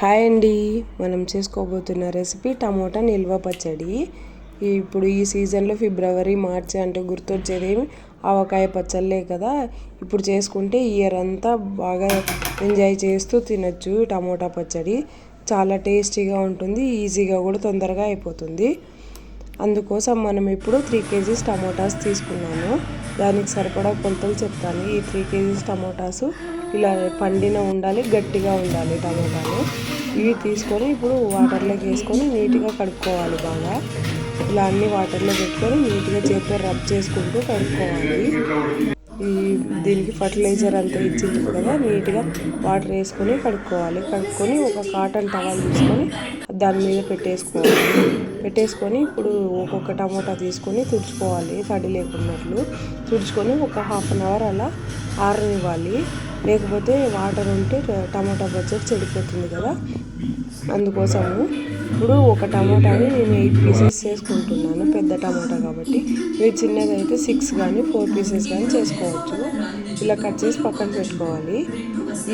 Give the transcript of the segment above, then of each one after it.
Hi అండి. మనం చేసుకోబోతున్న recipe tomato నిల్వ పచ్చడి. ఇప్పుడు ఈ సీజన్లో ఫిబ్రవరి మార్చి అంటే గుర్తొచ్చేది ఆవకాయ పచ్చళ్ళే కదా. ఇప్పుడు చేసుకుంటే ఇయర్ అంతా బాగా ఎంజాయ్ చేస్తూ తినచ్చు టమోటా పచ్చడి. చాలా టేస్టీగా ఉంటుంది ఈజీగా కూడా తొందరగా అయిపోతుంది. అందుకోసం మనం ఇప్పుడు త్రీ కేజీస్ టమోటాస్ తీసుకున్నాను దానికి సరిపడా కొలతలు చెప్తాను. ఈ త్రీ కేజీస్ టమోటాసు ఇలా పండిన ఉండాలి గట్టిగా ఉండాలి టమాటాలు. ఇవి తీసుకొని ఇప్పుడు వాటర్లోకి వేసుకొని నీట్గా కడుక్కోవాలి బాగా. ఇలా అన్ని వాటర్లో పెట్టుకొని నీట్గా చేతితో రబ్ చేసుకుంటూ కడుక్కోవాలి. ఈ దీనికి ఫర్టిలైజర్ అంతా ఇచ్చింది కదా నీట్గా వాటర్ వేసుకొని కడుక్కోవాలి. కడుక్కొని ఒక కాటన్ టవల్ తీసుకొని దాని మీద పెట్టేసుకోవాలి. పెట్టేసుకొని ఇప్పుడు ఒక్కొక్క టమోటా తీసుకొని తుడుచుకోవాలి. తడి లేకున్నట్లు తుడుచుకొని ఒక హాఫ్ అన్ అవర్ అలా ఆరనివ్వాలి. లేకపోతే వాటర్ ఉంటే టమాటా పచ్చడి చెడిపోతుంది కదా అందుకోసము ఇప్పుడు ఒక టమాటాని నేను ఎయిట్ పీసెస్ చేసుకుంటున్నాను పెద్ద టమాటా కాబట్టి. మీరు చిన్నది అయితే సిక్స్ కానీ ఫోర్ పీసెస్ కానీ చేసుకోవచ్చు. ఇలా కట్ చేసి పక్కన పెట్టుకోవాలి.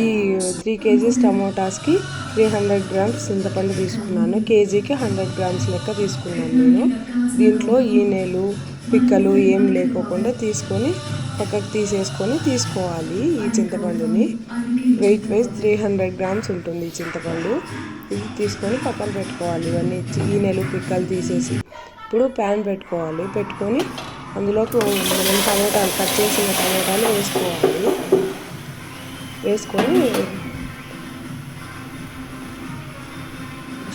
ఈ త్రీ కేజీస్ టమోటాస్కి త్రీ హండ్రెడ్ గ్రామ్స్ చింతపండు తీసుకున్నాను. కేజీకి హండ్రెడ్ గ్రామ్స్ లెక్క తీసుకున్నాను నేను. దీంట్లో ఈనెలు పిక్కలు ఏం లేకోకుండా తీసుకొని పక్కకు తీసేసుకొని తీసుకోవాలి ఈ చింతపండుని. Weight wise three hundred grams ఉంటుంది ఈ చింతపండు. తీసుకొని పక్కన పెట్టుకోవాలి. ఇవన్నీ ఈనెలు పిక్కలు తీసేసి ఇప్పుడు ప్యాన్ పెట్టుకోవాలి. పెట్టుకొని అందులోకి మనం టమోటాలు కట్ చేసిన టమాటాలు వేసుకోవాలి. వేసుకొని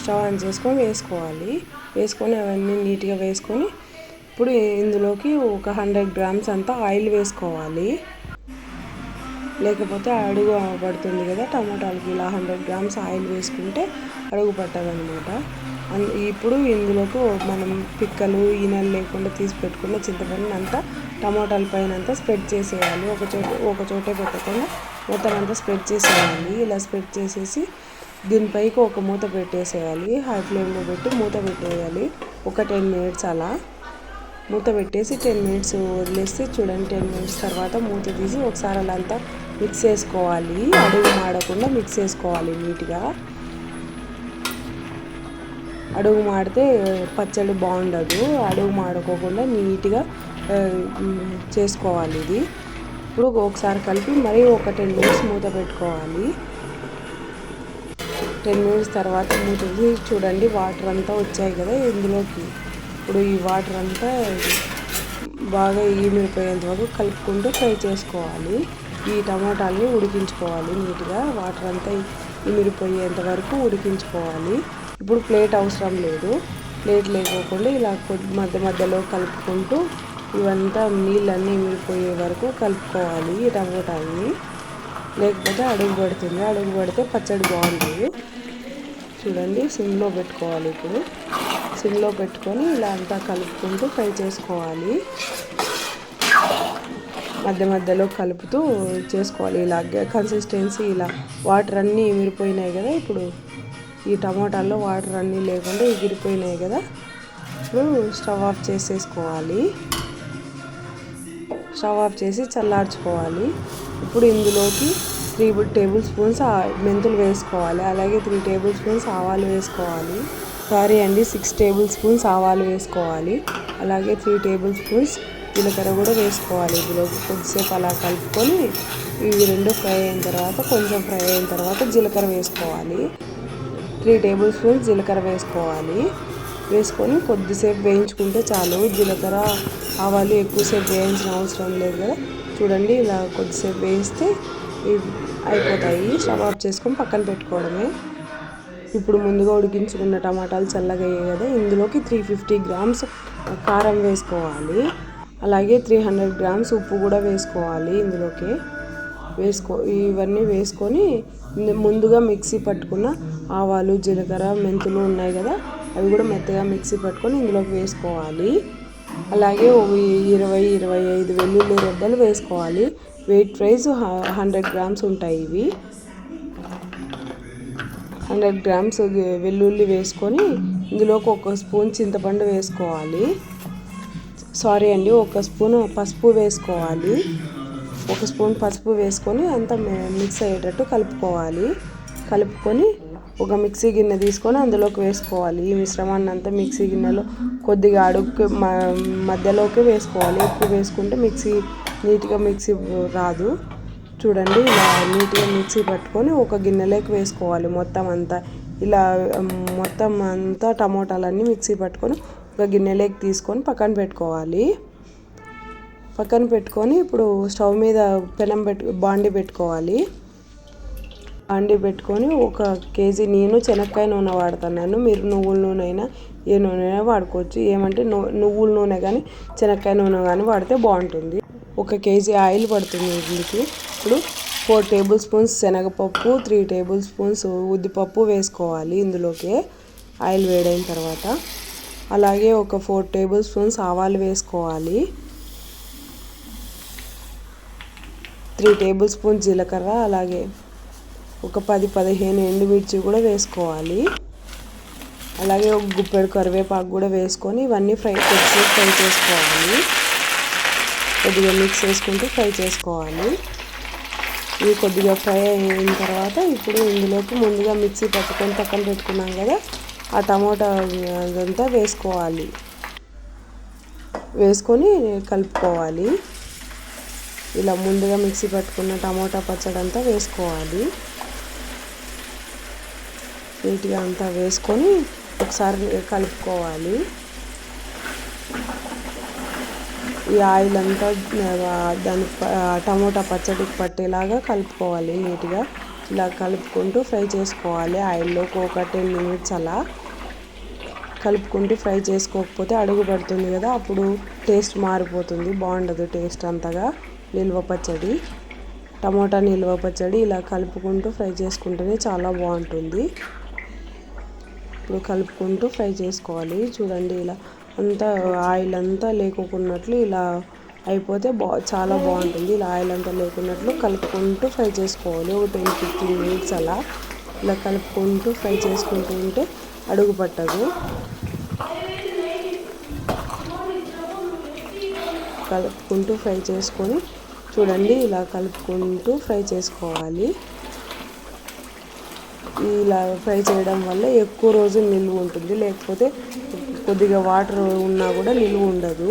స్టవ్ ఆన్ చేసుకొని వేసుకోవాలి. వేసుకొని అవన్నీ నీట్గా వేసుకొని ఇప్పుడు ఇందులోకి ఒక హండ్రెడ్ గ్రామ్స్ అంతా ఆయిల్ వేసుకోవాలి. లేకపోతే అడుగు పడుతుంది కదా టమాటాలకి ఇలా హండ్రెడ్ గ్రామ్స్ ఆయిల్ వేసుకుంటే అడుగు పట్టదనమాట ఇప్పుడు ఇందులోకి మనం పిక్కలు ఈనెలు లేకుండా తీసి పెట్టుకున్న చింతపండుని అంతా టమాటాల పైన అంతా స్ప్రెడ్ చేసేయాలి. ఒక చోట ఒక చోటే పెట్టకుండా మొత్తం అంతా స్ప్రెడ్ చేసేయాలి. ఇలా స్ప్రెడ్ చేసేసి దీనిపైకి ఒక మూత పెట్టేసేయాలి. హై ఫ్లేమ్లో పెట్టి మూత పెట్టేయాలి. ఒక టెన్ మినిట్స్ అలా. మూత పెట్టేసి టెన్ మినిట్స్ వదిలేస్తే చూడండి టెన్ మినిట్స్ తర్వాత మూత తీసి ఒకసారి అలా అంతా మిక్స్ చేసుకోవాలి. అడుగు మాడకుండా మిక్స్ చేసుకోవాలి నీట్గా. అడుగు మాడితే పచ్చడి బాగుండదు. అడుగు మాడుకోకుండా నీట్గా చేసుకోవాలి ఇది. ఇప్పుడు ఒకసారి కలిపి మరీ ఒక టెన్ మినిట్స్ మూత పెట్టుకోవాలి. టెన్ మినిట్స్ తర్వాత మూత చూడండి వాటర్ అంతా వచ్చాయి కదా ఇందులోకి. ఇప్పుడు ఈ వాటర్ అంతా బాగా ఈమిరిపోయేంత వరకు కలుపుకుంటూ ఫ్రై చేసుకోవాలి. ఈ టమాటాలని ఉడికించుకోవాలి నీట్గా. వాటర్ అంతా ఇమిరిపోయేంత వరకు ఉడికించుకోవాలి. ఇప్పుడు ప్లేట్ అవసరం లేదు. ప్లేట్ లేకోకుండా ఇలా మధ్య మధ్యలో కలుపుకుంటూ ఇవంతా నీళ్ళన్నీ ఇమిడిపోయే వరకు కలుపుకోవాలి ఈ టమోటాని లేకపోతే అడుగు పడుతుంది. అడుగు పడితే పచ్చడి బాగుంటుంది. చూడండి సిమ్లో పెట్టుకోవాలి ఇప్పుడు. సిమ్లో పెట్టుకొని ఇలా అంతా కలుపుకుంటూ ఫ్రై చేసుకోవాలి. మధ్య మధ్యలో కలుపుతూ చేసుకోవాలి. ఇలా కన్సిస్టెన్సీ ఇలా వాటర్ అన్నీ ఎగిరిపోయినాయి కదా ఇప్పుడు. ఈ టమాటాల్లో వాటర్ అన్నీ లేకుండా ఎగిరిపోయినాయి కదా. ఇప్పుడు స్టవ్ ఆఫ్ చేసేసుకోవాలి. స్టవ్ ఆఫ్ చేసి చల్లార్చుకోవాలి. ఇప్పుడు ఇందులోకి త్రీ టేబుల్ స్పూన్స్ మెంతులు వేసుకోవాలి. అలాగే త్రీ టేబుల్ స్పూన్స్ ఆవాలు వేసుకోవాలి. సారీ అండి. సిక్స్ టేబుల్ స్పూన్స్ ఆవాలు వేసుకోవాలి. అలాగే త్రీ టేబుల్ స్పూన్స్ జీలకర్ర కూడా వేసుకోవాలి. ఇందులో కొద్దిసేపు అలా కలుపుకొని ఇవి రెండు ఫ్రై అయిన తర్వాత కొంచెం ఫ్రై అయిన తర్వాత జీలకర్ర వేసుకోవాలి. త్రీ టేబుల్ స్పూన్స్ జీలకర్ర వేసుకోవాలి. వేసుకొని కొద్దిసేపు వేయించుకుంటే చాలు. జీలకర్ర ఆవాలు ఎక్కువసేపు వేయించిన అవసరం లేదు కదా. చూడండి ఇలా కొద్దిసేపు వేయిస్తే అయిపోతాయి. స్టవ్ ఆఫ్ చేసుకొని పక్కన పెట్టుకోవడమే. ఇప్పుడు ముందుగా ఉడికించుకున్న టమాటాలు చల్లగా అయ్యాయి కదా ఇందులోకి త్రీ ఫిఫ్టీ గ్రామ్స్ కారం వేసుకోవాలి. అలాగే త్రీ హండ్రెడ్ గ్రామ్స్ ఉప్పు కూడా వేసుకోవాలి ఇందులోకి. వేసుకో ఇవన్నీ వేసుకొని ముందుగా మిక్సీ పట్టుకున్న ఆవాలు జీలకర్ర మెంతులు ఉన్నాయి కదా అవి కూడా మెత్తగా మిక్సీ పట్టుకొని ఇందులోకి వేసుకోవాలి. అలాగే ఇరవై ఇరవై ఐదు వెల్లుల్లి రెబ్బలు వేసుకోవాలి. వెయిట్ ప్రైస్ హండ్రెడ్ గ్రామ్స్ ఉంటాయి ఇవి. హండ్రెడ్ గ్రామ్స్ వెల్లుల్లి వేసుకొని ఇందులోకి ఒక స్పూన్ చింతపండు వేసుకోవాలి. సారీ అండి ఒక స్పూన్ పసుపు వేసుకోవాలి. ఒక స్పూన్ పసుపు వేసుకొని అంతా మిక్స్ అయ్యేటట్టు కలుపుకోవాలి. కలుపుకొని ఒక మిక్సీ గిన్నె తీసుకొని అందులోకి వేసుకోవాలి. ఈ మిశ్రమాన్ని అంతా మిక్సీ గిన్నెలో కొద్దిగా అడుగు మధ్యలోకి వేసుకోవాలి. ఎక్కువ వేసుకుంటే మిక్సీ నీట్గా మిక్సీ రాదు. చూడండి ఇలా నీట్గా మిక్సీ పట్టుకొని ఒక గిన్నెలోకి వేసుకోవాలి. మొత్తం అంతా ఇలా మొత్తం అంతా టమోటాలన్నీ మిక్సీ పట్టుకొని ఒక గిన్నెలోకి తీసుకొని పక్కన పెట్టుకోవాలి. పక్కన పెట్టుకొని ఇప్పుడు స్టవ్ మీద పెనం పెట్టు బాండి పెట్టుకోవాలి. బాండి పెట్టుకొని ఒక కేజీ నేను శనక్కాయ నూనె వాడుతున్నాను. మీరు నువ్వుల నూనె అయినా ఏ నూనె అయినా వాడుకోవచ్చు. ఏమంటే నువ్వుల నూనె కానీ శనక్కాయ నూనె కానీ వాడితే బాగుంటుంది. ఒక కేజీ ఆయిల్ పడుతుంది ఇంటికి ఇప్పుడు ఫోర్ టేబుల్ స్పూన్స్ శనగపప్పు త్రీ టేబుల్ స్పూన్స్ ఉద్దిపప్పు వేసుకోవాలి ఇందులోకి. ఆయిల్ వేడైన తర్వాత. అలాగే ఒక ఫోర్ టేబుల్ స్పూన్స్ ఆవాలు వేసుకోవాలి. త్రీ టేబుల్ స్పూన్స్ జీలకర్ర అలాగే ఒక పది పదిహేను ఎండుమిర్చి కూడా వేసుకోవాలి. అలాగే ఒక గుప్పెడు కరివేపాకు కూడా వేసుకొని ఇవన్నీ ఫ్రై చేసి ఫ్రై చేసుకోవాలి. కొద్దిగా మిక్స్ చేసుకుంటూ ఫ్రై చేసుకోవాలి. ఇవి కొద్దిగా ఫ్రై అయిన తర్వాత ఇప్పుడు ఇందులోకి ముందుగా మిక్సీ పట్టుకొని పక్కన పెట్టుకున్నాం కదా ఆ టమోటా అదంతా వేసుకోవాలి. వేసుకొని కలుపుకోవాలి. ఇలా ముందుగా మిక్సీ పట్టుకున్న టమోటా పచ్చడి అంతా వేసుకోవాలి. నీట్గా అంతా వేసుకొని ఒకసారి కలుపుకోవాలి. ఈ ఆయిల్ అంతా దాని టమోటా పచ్చడికి పట్టేలాగా కలుపుకోవాలి నీట్గా. ఇలా కలుపుకుంటూ ఫ్రై చేసుకోవాలి ఆయిల్లో ఒక టెన్ మినిట్స్ అలా. కలుపుకుంటూ ఫ్రై చేసుకోకపోతే అడుగు పడుతుంది కదా అప్పుడు టేస్ట్ మారిపోతుంది బాగుండదు టేస్ట్ అంతగా. నిల్వ పచ్చడి టమోటా నిల్వ పచ్చడి ఇలా కలుపుకుంటూ ఫ్రై చేసుకుంటేనే చాలా బాగుంటుంది. ఇప్పుడు కలుపుకుంటూ ఫ్రై చేసుకోవాలి. చూడండి ఇలా అంతా ఆయిల్ అంతా లేకున్నట్లు ఇలా అయిపోతే బా చాలా బాగుంటుంది. ఇలా ఆయిల్ అంతా లేకున్నట్లు కలుపుకుంటూ ఫ్రై చేసుకోవాలి. ఒక టెన్ ఫిఫ్టీన్ మినిట్స్ అలా ఇలా కలుపుకుంటూ ఫ్రై చేసుకుంటూ ఉంటే అడుగు పట్టదు. కలుపుకుంటూ ఫ్రై చేసుకొని చూడండి ఇలా కలుపుకుంటూ ఫ్రై చేసుకోవాలి. ఇలా ఫ్రై చేయడం వల్ల ఎక్కువ రోజులు నిల్వ ఉంటుంది. లేకపోతే కొద్దిగా వాటర్ ఉన్నా కూడా నిలువ ఉండదు.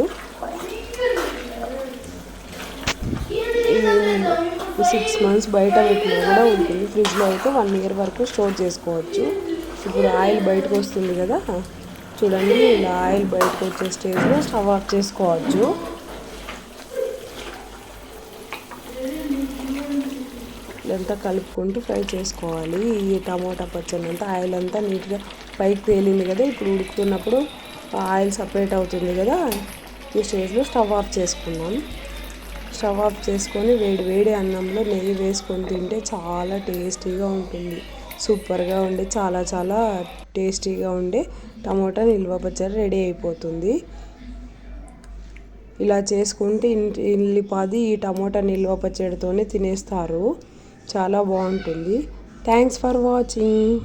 సిక్స్ మంత్స్ బయట పెట్టినా కూడా ఉంటుంది. ఫ్రిడ్జ్లో అయితే వన్ ఇయర్ వరకు స్టోర్ చేసుకోవచ్చు. ఇప్పుడు ఆయిల్ బయటకు వస్తుంది కదా. చూడండి ఇలా ఆయిల్ బయటకు వచ్చే స్టేజ్లో స్టవ్ ఆఫ్ చేసుకోవచ్చు. ఇదంతా కలుపుకుంటూ ఫ్రై చేసుకోవాలి. ఈ టమోటా పచ్చడి అంతా ఆయిల్ అంతా నీట్గా పైకి తేలింది కదా ఇప్పుడు ఉడుకుతున్నప్పుడు ఆయిల్ సపరేట్ అవుతుంది కదా ఈ స్టేజ్లో స్టవ్ ఆఫ్ చేసుకున్నాం స్టవ్ ఆఫ్ చేసుకొని వేడి వేడి అన్నంలో నెయ్యి వేసుకొని తింటే చాలా టేస్టీగా ఉంటుంది. సూపర్గా ఉండే చాలా చాలా టేస్టీగా ఉండే టమోటా నిల్వ పచ్చడి రెడీ అయిపోతుంది. ఇలా చేసుకుంటే ఇంటి ఇల్లిపాది ఈ టమోటా నిల్వ పచ్చడితోనే తినేస్తారు. చాలా బాగుంటుంది. Thanks for watching